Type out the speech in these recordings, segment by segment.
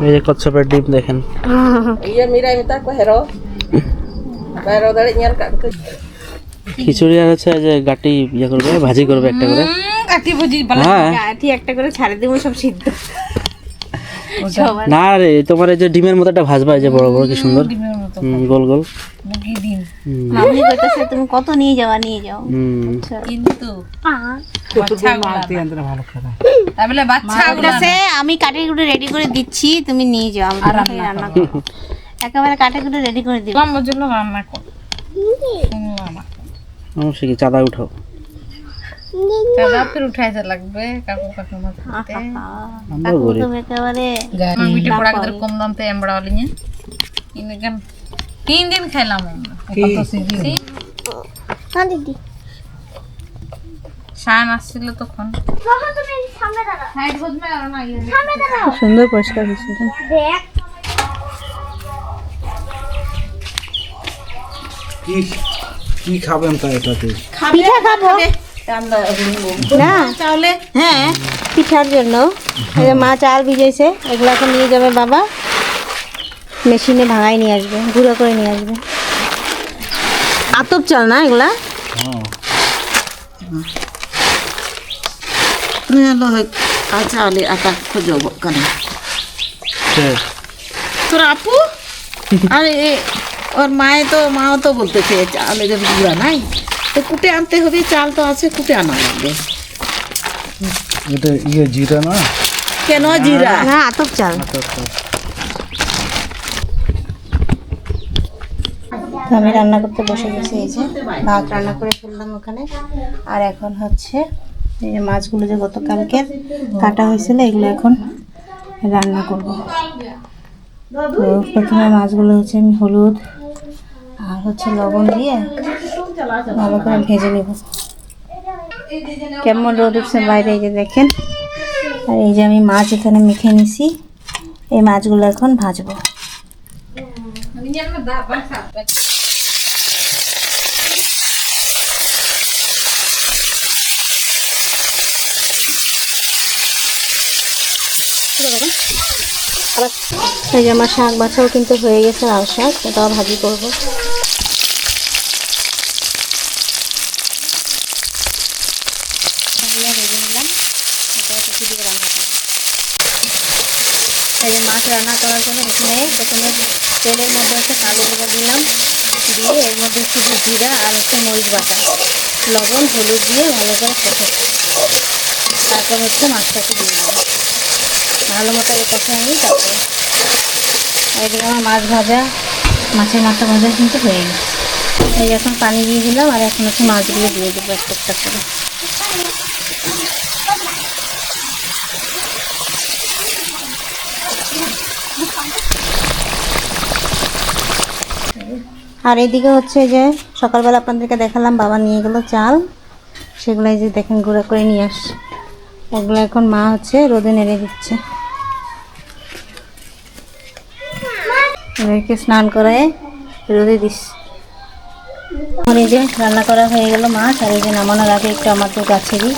এই যে কচ্ছপের ডিম দেখেন। tu. খিচুড়ি আর হচ্ছে এই যে গাটি ইয়ে করবে ভাজি করবে একটা করে। বুঝি ভালো হ্যাঁ। একটা করে ছাড়ে দেবো সব সিদ্ধ। না রে তোমার এই যে ডিমের মতো একটা ভাজবা এই যে বড় বড় কি সুন্দর। ডিমের মতো হুম, গোল গোল। ডিম। কইতাছে তুমি কত নিয়ে যাওয়া নিয়ে যাও। হুম। কিন্তু আমি কাঠের গুঁড়ো রেডি করে দিচ্ছি তুমি নিয়ে যাও আমি রান্না করব। একেবারে কাঠের গুঁড়ো রেডি করে দিব। আমার জন্য রান্না কর কি চাঁদা উঠাও? তারা ফির উঠাইতে লাগবে কাকু কাকিমা থাকতে আমরাও করি তুমি একেবারে মিঠে পড়া করে কম দাম তে এমবড়া লিয়ে ইনকাম তিন দিন খাইলাম আমরা। কত সিজি? শান আসছিল তখন। সাইড বদমে আর না ইয়ে সুন্দর পরিষ্কার কি খাবেন তা এটাতে? পিঠা খাব। না. হ্যাঁ। পিঠার জন্য। মা চাল ভিজেছে এগুলো এখন নিয়ে যাবে বাবা। মেশিনে ভাঙাই নিয়ে আসবে গুঁড়ো করে নিয়ে আসবে। আতপ চাল না এগুলা? kan. তোর আপু? আরে ওর মায়ে তো মাও তো বলতেছে চালের গুঁড়া নাই। তো কুটে আনতে হবে চাল তো আছে কুটে আনা লাগবে। এটা ইয়ে জিরা না? কেন জিরা? না আতপ চাল। আমি রান্না করতে বসে গেছি এই যে ভাত রান্না করে ফেললাম ওখানে। আর এখন হচ্ছে এই যে মাছগুলো যে গতকালকে কাটা হয়েছিল এগুলো এখন রান্না করব। তো প্রথমে মাছগুলো হচ্ছে আমি হলুদ আর হচ্ছে লবণ দিয়ে ভালো করে ভেজে নেব। কেমন রোদ উঠছে বাইরে এই যে দেখেন। আর এই যে আমি মাছ এখানে মেখে নিছি। এই মাছগুলো এখন ভাজবো। এই যে আমার শাক বাছাও কিন্তু হয়ে গেছে লাল শাক এটাও ভাজি করব এই যে মাছ রান্না করার জন্য এখানে প্রথমে তেলের মধ্যে হচ্ছে কালো জিরা দিলাম। দিয়ে এর মধ্যে শুধু জিরা আর হচ্ছে মরিচ বাটা। লবণ, হলুদ দিয়ে ভালো করে কষে তারপর হচ্ছে মাছটাকে দিয়ে দেবো ভালো মতো কষাই নিই তারপর এদিকে আমার মাছ ভাজা, মাছের মাথা ভাজা কিন্তু হয়ে গেছে। এই এখন পানি দিয়ে দিলাম আর এখন হচ্ছে মাছগুলো দিয়ে দেবো একটা একটা করে। আর এদিকে হচ্ছে যে সকালবেলা আপনাদেরকে দেখালাম, বাবা নিয়ে গেল চাল। সেগুলো যে দেখেন, গুঁড়া করে নিয়ে আসছে ওগুলো এখন মা হচ্ছে রোদে নেড়ে দিচ্ছে। এদেরকে স্নান করায় রোদে দিস। আমার এই যে রান্না করা হয়ে গেল মাছ, আর এই যে নামানোর আগে একটু আমাদের গাছেরই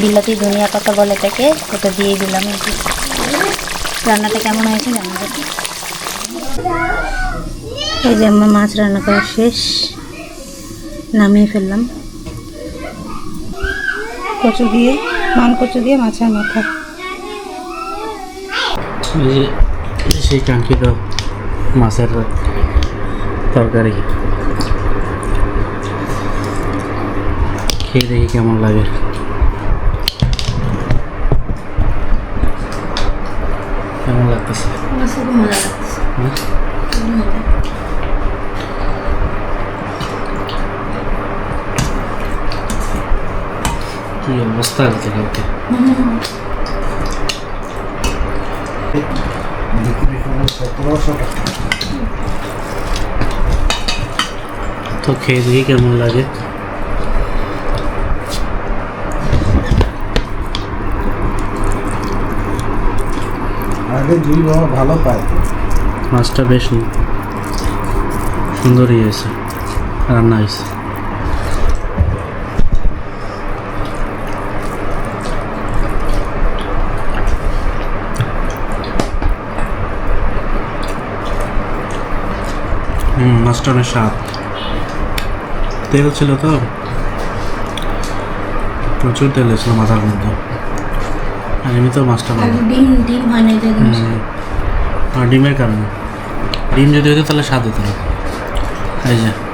বিলাতি ধনিয়া পাতা বলে এটাকে, ওটা দিয়ে দিলাম। রান্নাটা কেমন হয়েছে জানাবেন এই যে আমার মাছ রান্না করা শেষ। নামিয়ে ফেললাম। কচু দিয়ে, মান কচু দিয়ে মাছের মাথা। সেই কাঙ্ক্ষিত মাছের তরকারি। খেয়ে দেখি কেমন লাগে। কেমন লাগতেছে হুম? কি অবস্থা আছে কালকে তো খেয়ে দেখি কেমন লাগে আগে জুই বাবা ভালো পায়। মাছটা বেশ সুন্দরই হয়েছে, রান্না হয়েছে। হুম, মাছটা স্বাদ। তেল ছিল তো? প্রচুর তেল ছিল মাথার মধ্যে। আর এমনিতেও মাছটা ভালো ডিম ডিম হয় না ডিমের কারণে। ডিম যদি হতো তাহলে স্বাদ হতো না। এই যে।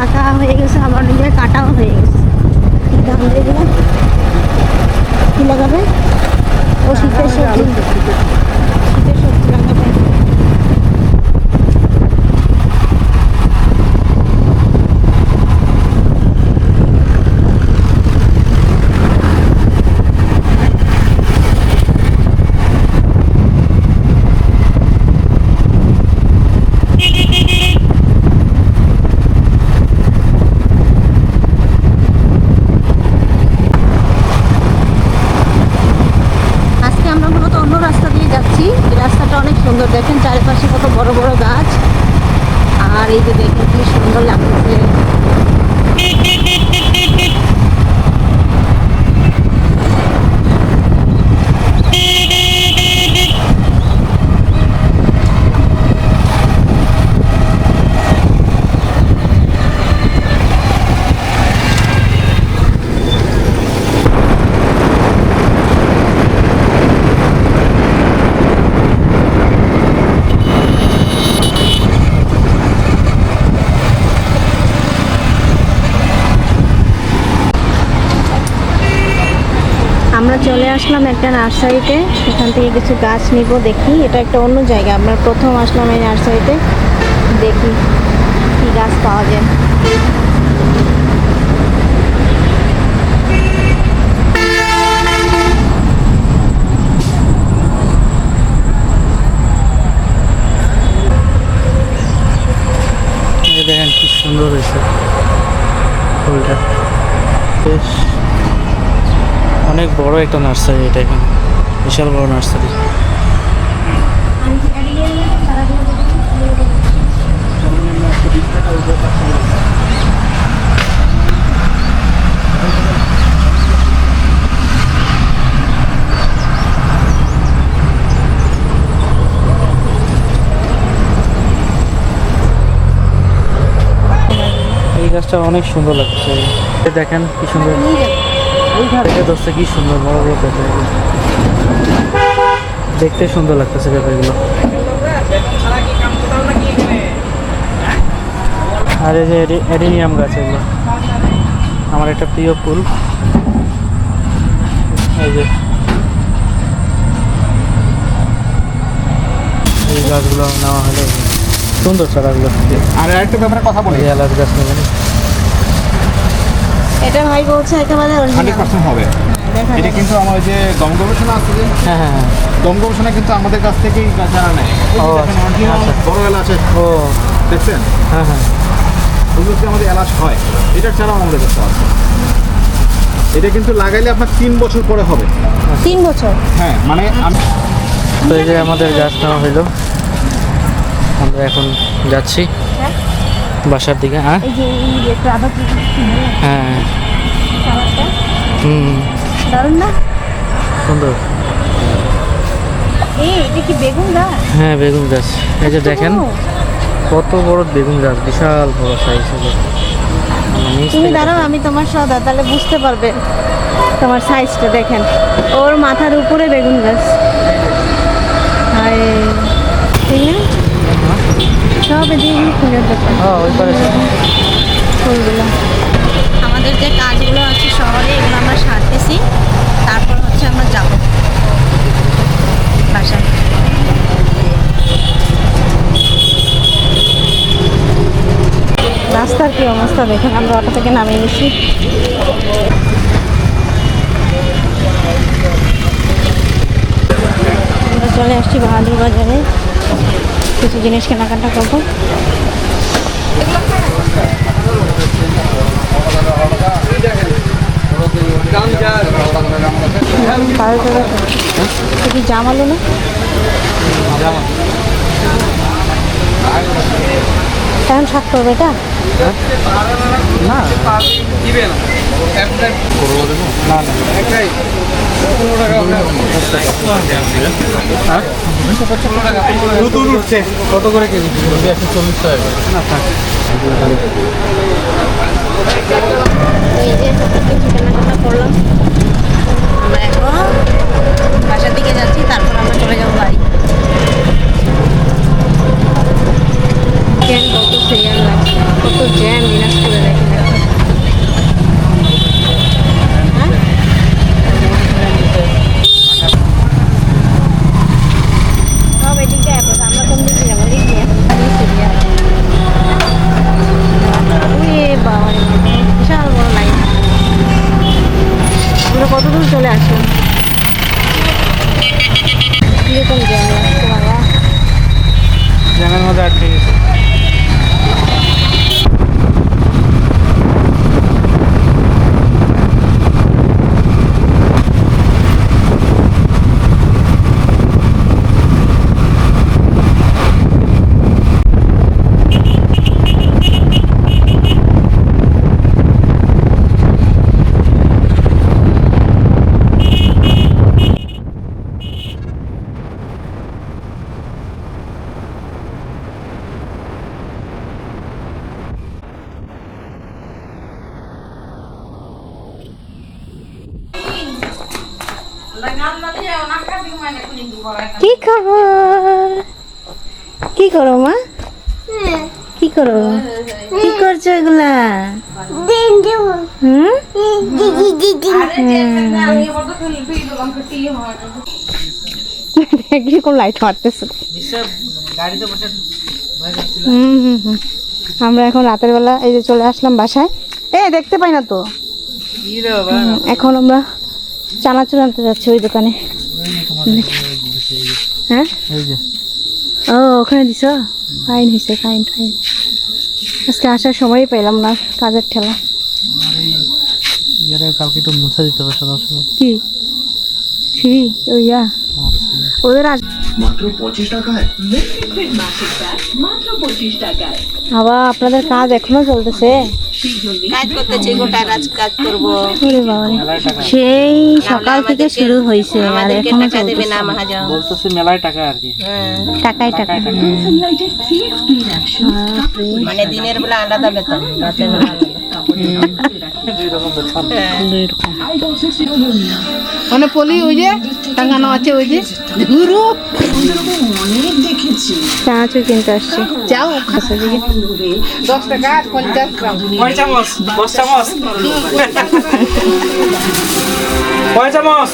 পাকা হয়ে গেছে আবার নিজে কাটাও হয়ে গেছে। ধান এগুলো কি লাগাবে? ও শীতের সবজি। শীতের সবজি লাগাবে আজকে আমরা মূলত অন্য রাস্তা দিয়ে যাচ্ছি এই রাস্তাটা অনেক সুন্দর দেখেন চারিপাশে কত বড় বড় গাছ আর এই যে দেখেন কি সুন্দর লাগতেছে আমরা চলে আসলাম একটা নার্সারিতে। সেখান থেকে কিছু গাছ নিব, দেখি। এটা একটা অন্য জায়গা। আমরা প্রথম আসলাম এই নার্সারিতে। দেখি কি গাছ পাওয়া যায়। দেখেন কি সুন্দর হয়েছে ফুলটা। বেশ। অনেক বড় একটা নার্সারি এটা এখানে। বিশাল বড় নার্সারি। গাছটা অনেক সুন্দর লাগছে। দেখেন কি সুন্দর। দেখে দোস্তে কি সুন্দর বড় বড় পেঁপে। দেখতে সুন্দর লাগতেছে পেঁপেগুলো। আর এই যে এডিনিয়াম গাছ এগুলো। আমার একটা প্রিয় ফুল। এই যে। এই গাছগুলো নেওয়া হলো সুন্দর চারাগুলো। আর একটা ব্যাপারে কথা বলি। এলাচ গাছ নেবেন এটা ভাই বলছে একেবারে হান্ড্রেড অরিজিনাল পার্সেন্ট হবে। এটা কিন্তু আমার ওই যে দম গবেষণা আছে যে? হ্যাঁ হ্যাঁ হ্যাঁ। দম গবেষণা কিন্তু আমাদের কাছ থেকেই জানা নেয় ও, আচ্ছা। বড় এলাচ আছে। ও। দেখছেন? হ্যাঁ হ্যাঁ। ওগুলো আমাদের এলাচ হয়। এটার ছাড়াও আমাদের কাছে আছে। এটা কিন্তু লাগাইলে আপনার তিন বছর পরে হবে। তিন বছর? হ্যাঁ মানে আমি তো এই যে আমাদের গাছ নেওয়া হইল। আমরা এখন যাচ্ছি। হ্যাঁ? বাসার দিকে হ্যাঁ। হ্যাঁ হুম। দারুণ না? সুন্দর। হ্যাঁ বেগুন গাছ। এই যে দেখেন কত বড় বেগুন গাছ বিশাল বড় সাইজ তুমি দাঁড়াও আমি তোমার সদা তাহলে বুঝতে পারবে তোমার সাইজটা দেখেন। ওর মাথার উপরে বেগুন গাছ। হায়। ঠিক না? সব এদিকে ফুলের দোকান হ্যাঁ ওই পারে ফুলগুলো। আমাদের যে কাজগুলো আছে শহরে এগুলো আমরা সারতেছি। তারপর হচ্ছে আমরা যাব। বাসায়। রাস্তার কি অবস্থা? দেখেন আমরা অটো থেকে নামিয়ে নিচ্ছি। আমরা চলে আসছি বাহাদুর বাজারে কিছু জিনিস কেনাকাটা করব। বারো টাকা এটা? কি জামালো না। এখন শাক করবে এটা কত করে কেজি? একশো চল্লিশ টাকা না থাক। এই যে কিছু কেনাকাটা করলাম আমরা এখন বাসার দিকে যাচ্ছি তারপর আমরা চলে যাব বাড়ি। ট্রেন কত সিরিয়াল লাগছে কত জ্যাম দিনাজপুরে দেখেন এখন। হ্যাঁ? সব এদিক দিয়ে অ্যাপোস। আমরা কোন দিকে যাব এদিক দিয়ে সিরিয়াল উয়ে বাবা রে বাবা, বিশাল বড় লাইন আমরা কত দূর চলে আসলাম কীরকম জ্যাম লাগছে বাবা জ্যামের মধ্যে আটকে গেছে কি খবর? কি করো মা? কি করো? কি করছ এগুলা? কীরকম লাইট মারতেছে? হুম হুম হুম। আমরা এখন রাতের বেলা এই যে চলে আসলাম বাসায়। এ দেখতে পাই না তো। এখন আমরা চানাচুর আনতে যাচ্ছি ওই দোকানে। হ্যাঁ? ও ওখানে দিছ? ফাইন হয়েছে ফাইন ফাইন আজকে আসার সময়ই পেলাম না কাজের ঠেলা। কালকে একটু মুছা দিতে হবে সকাল সকাল কি? সিঁড়ি ওইয়া ওদের আজ আবার আপনাদের কাজ এখনও চলতেছে। কাজ করতেছি গোটা কাজ কাজ করব। সেই সকাল থেকে শুরু হয়েছে আর এখনও চলতেছে। বলতেছে মেলায় টাকা আর কি। টাকাই টাকা। মানে দিনের বেলা আলাদা বেতন রাতের বেলা মানে পলি ওই যে টাঙানো আছে ওই যে। ঘুরু চানাচুর কিনতে আসছি। যাও দশ টাকা পঞ্চাশ গ্রাম। কয় চামচ দশ চামচ। কয় চামচ।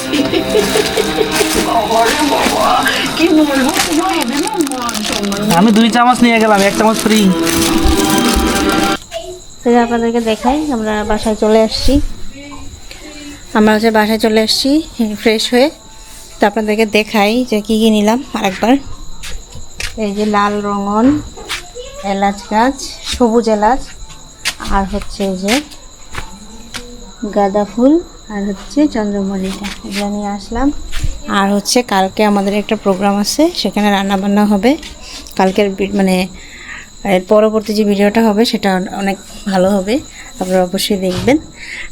আমি দুই চামচ নিয়ে গেলাম এক চামচ ফ্রি আপনাদেরকে দেখাই আমরা বাসায় চলে আসছি। আমরা হচ্ছে বাসায় চলে আসছি ফ্রেশ হয়ে। তো আপনাদেরকে দেখাই যে কী কী নিলাম আরেকবার। এই যে লাল রঙন এলাচ গাছ, সবুজ এলাচ, আর হচ্ছে এই যে গাঁদা ফুল, আর হচ্ছে চন্দ্রমল্লিকা। এগুলো নিয়ে আসলাম। আর হচ্ছে কালকে আমাদের একটা প্রোগ্রাম আছে, সেখানে রান্না বান্না হবে। কালকের মানে এর পরবর্তী যে ভিডিওটা হবে, সেটা অনেক ভালো হবে। আপনারা অবশ্যই দেখবেন।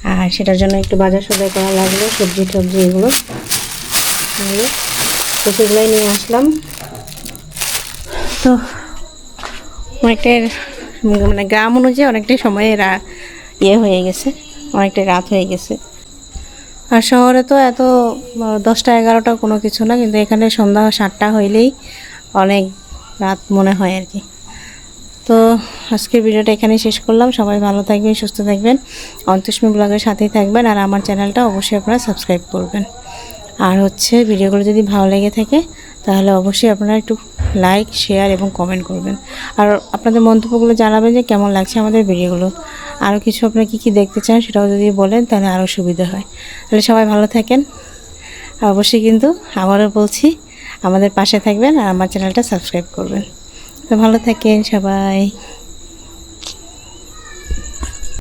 আর সেটার জন্য একটু বাজার সদাই করা লাগল, সবজি টবজি এগুলো। এগুলো। তো সেগুলোই নিয়ে আসলাম। তো অনেকটাই মানে গ্রাম অনুযায়ী অনেকটাই সময় রা ইয়ে হয়ে গেছে, অনেকটাই রাত হয়ে গেছে। আর শহরে তো এত দশটা, এগারোটা কোনো কিছু না, কিন্তু এখানে সন্ধ্যা সাতটা হইলেই অনেক রাত মনে হয় আর কি। তো আজকের ভিডিওটা এখানেই শেষ করলাম। সবাই ভালো থাকবেন, সুস্থ থাকবেন। অন্তুষ্মী ব্লগের সাথেই থাকবেন আর আমার চ্যানেলটা অবশ্যই আপনারা সাবস্ক্রাইব করবেন। আর হচ্ছে, ভিডিওগুলো যদি ভালো লেগে থাকে, তাহলে অবশ্যই আপনারা একটু লাইক শেয়ার এবং কমেন্ট করবেন। আর আপনাদের মন্তব্যগুলো জানাবেন যে কেমন লাগছে আমাদের ভিডিওগুলো। আরও কিছু আপনারা কী কী দেখতে চান সেটাও যদি বলেন তাহলে আরও সুবিধা হয়। তাহলে সবাই ভালো থাকেন। আর অবশ্যই কিন্তু আবারও বলছি, আমাদের পাশে থাকবেন আর আমার চ্যানেলটা সাবস্ক্রাইব করবেন। তো ভালো থাকেন সবাই।